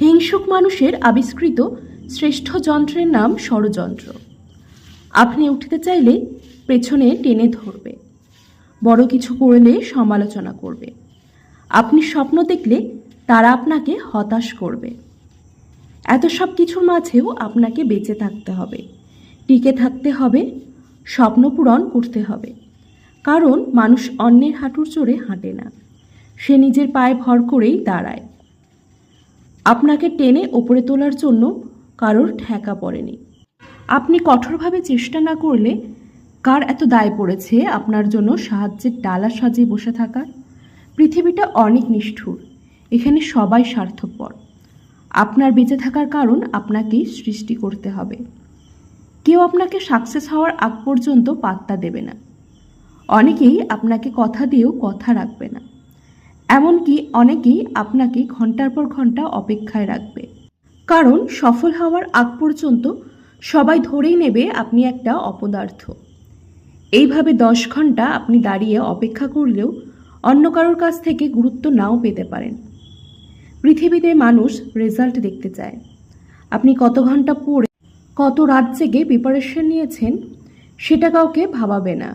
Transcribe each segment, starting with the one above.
হিংসুক মানুষের আবিষ্কৃত শ্রেষ্ঠ যন্ত্রের নাম ষড়যন্ত্র। আপনি উঠতে চাইলে পেছনে টেনে ধরবে। বড় কিছু করলে সমালোচনা করবে। আপনি স্বপ্ন দেখলে তারা আপনাকে হতাশ করবে। এত সব কিছুর মাঝেও আপনাকে বেঁচে থাকতে হবে। টিকে থাকতে হবে, স্বপ্ন পূরণ করতে হবে। কারণ মানুষ অন্যের হাঁটুর চড়ে হাঁটে না। সে নিজের পায়ে ভর করেই দাঁড়ায়। আপনাকে টেনে ওপরে তোলার জন্য কারোর ঠেকা পড়েনি। আপনি কঠোরভাবে চেষ্টা না করলে কার এত দায় পড়েছে আপনার জন্য সাহায্যের ডালা সাজিয়ে বসে থাকার? পৃথিবীটা অনেক নিষ্ঠুর, এখানে সবাই স্বার্থপর। আপনার বেঁচে থাকার কারণ আপনাকেই সৃষ্টি করতে হবে। কেউ আপনাকে সাকসেস হওয়ার আগ পর্যন্ত পাত্তা দেবে না। অনেকেই আপনাকে কথা দিয়েও কথা রাখবে না। এমনকি অনেকেই আপনাকে ঘণ্টার পর ঘণ্টা অপেক্ষায় রাখবে। কারণ সফল হওয়ার আগ পর্যন্ত সবাই ধরেই নেবে আপনি একটা অপদার্থ। এইভাবে দশ ঘণ্টা আপনি দাঁড়িয়ে অপেক্ষা করলেও অন্য কারোর কাছ থেকে গুরুত্ব নাও পেতে পারেন। পৃথিবীতে মানুষ রেজাল্ট দেখতে চায়। আপনি কত ঘণ্টা পড়ে, কত রাত জেগে প্রিপারেশন নিয়েছেন, সেটা কাউকে ভাবাবে না।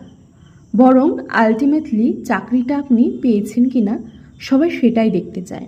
বরং আলটিমেটলি চাকরিটা আপনি পেয়েছেন কিনা সবাই সেটাই দেখতে চায়।